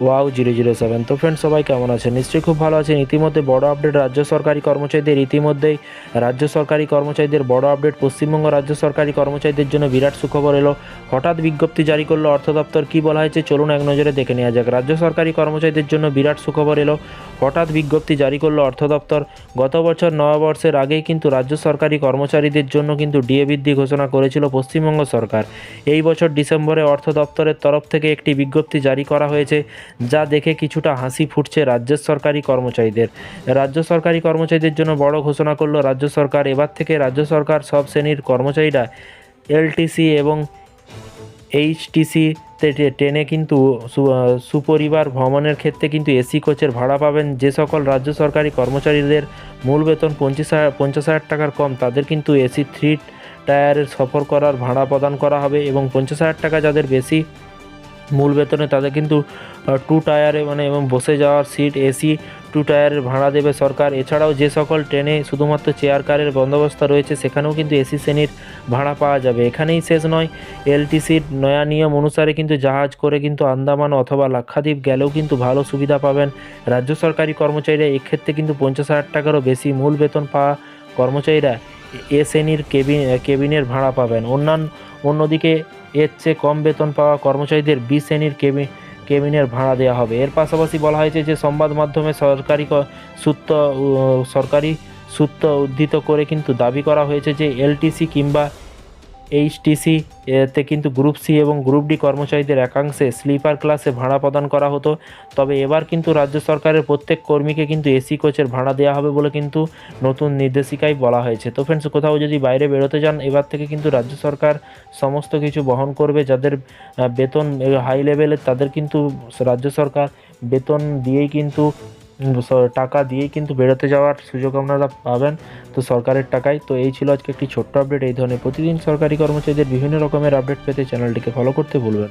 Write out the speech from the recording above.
wow zero zero seven তো friend সবাই কেমন আছেন? নিশ্চয়ই খুব ভালো আছেন। ইতিমধ্যে বড় আপডেট রাজ্য সরকারি কর্মচারীদের, ইতিমধ্যেই রাজ্য সরকারি কর্মচারীদের বড় আপডেট পশ্চিমবঙ্গ রাজ্য সরকারি কর্মচারীদের জন্য বিরাট সুখবর এলো। হঠাৎ বিজ্ঞপ্তি জারি করল অর্থ দপ্তর। কী বলা হয়েছে? চলুন এক নজরে দেখে নেওয়া যাক। রাজ্য সরকারি কর্মচারীদের জন্য বিরাট সুখবর এলো। হঠাৎ বিজ্ঞপ্তি জারি করল অর্থ দপ্তর। গত বছর নববর্ষের আগেই কিন্তু রাজ্য সরকারি কর্মচারীদের জন্য কিন্তু ডিএ বৃদ্ধি ঘোষণা করেছিল পশ্চিমবঙ্গ সরকার। এই বছর ডিসেম্বরে অর্থ দপ্তরের তরফ থেকে একটি বিজ্ঞপ্তি জারি করা হয়েছে। যা দেখে কিছুটা হাসি ফুটছে রাজ্যের সরকারি কর্মচারীদের। রাজ্য সরকারি কর্মচারীদের জন্য বড় ঘোষণা করল রাজ্য সরকার। এবার থেকে রাজ্য সরকার সব শ্রেণির কর্মচারীরা এলটিসি এবং এইচটিসি ট্রেনে কিন্তু সুপরিবার ভ্রমণের ক্ষেত্রে কিন্তু এসি কোচের ভাড়া পাবেন। যে সকল রাজ্য সরকারি কর্মচারীদের মূল বেতন পঞ্চাশ হাজার পঞ্চাশ হাজার টাকার কম, তাদের কিন্তু এসি থ্রি টায়ারের সফর করার ভাড়া প্রদান করা হবে এবং পঞ্চাশ হাজার টাকা যাদের বেশি মূল বেতনে তাদের কিন্তু টু টায়ারে মানে এবং বসে যাওয়ার সিট এসি টু টায়ারের ভাড়া দেবে সরকার। এছাড়াও যে সকল ট্রেনে শুধুমাত্র চেয়ার কারের বন্দোবস্ত রয়েছে, সেখানেও কিন্তু এসি শ্রেণির ভাড়া পাওয়া যাবে। এখানেই শেষ নয় এলটিসির নয়া নিয়ম অনুসারে কিন্তু জাহাজ করে কিন্তু আন্দামান অথবা লাক্ষাদ্বীপ গেলেও কিন্তু ভালো সুবিধা পাবেন রাজ্য সরকারি কর্মচারীরা। এক্ষেত্রে কিন্তু পঞ্চাশ হাজার টাকারও বেশি মূল বেতন পাওয়া কর্মচারীরা এ শ্রেণির কেবিন কেবিনের ভাড়া পাবেন। অন্যান্য অন্যদিকে এর চেয়ে কম বেতন পাওয়া কর্মচারীদের বি শ্রেণির কেবিন কেবিনের ভাড়া দেওয়া হবে। এর পাশাপাশি বলা হয়েছে যে, সংবাদ মাধ্যমে সরকারি সূত্র সরকারি সূত্র উদ্ধৃত করে কিন্তু দাবি করা হয়েছে যে, এলটিসি কিংবা এইচটিসি এতে কিন্তু গ্রুপ সি এবং গ্রুপ ডি কর্মচারীদের একাংশে স্লিপার ক্লাসে ভাড়া প্রদান করা হতো। তবে এবার কিন্তু রাজ্য সরকারের প্রত্যেক কর্মীকে কিন্তু এসি কোচের ভাড়া দেওয়া হবে বলে কিন্তু নতুন নির্দেশিকায় বলা হয়েছে। তো ফ্রেন্ডস কোথাও যদি বাইরে বেরোতে যান, এবার থেকে কিন্তু রাজ্য সরকার সমস্ত কিছু বহন করবে। যাদের বেতন হাই লেভেলের তাদের কিন্তু রাজ্য সরকার বেতন দিয়েই কিন্তু টাকা দিয়েই কিন্তু বেরোতে যাওয়ার সুযোগ আপনারা পাবেন, তো সরকারের টাকায় তো এই ছিল আজকে একটি ছোট্ট আপডেট এই ধরনের প্রতিদিন সরকারি কর্মচারীদের বিভিন্ন রকমের আপডেট পেতে চ্যানেলটিকে ফলো করতে ভুলবেন।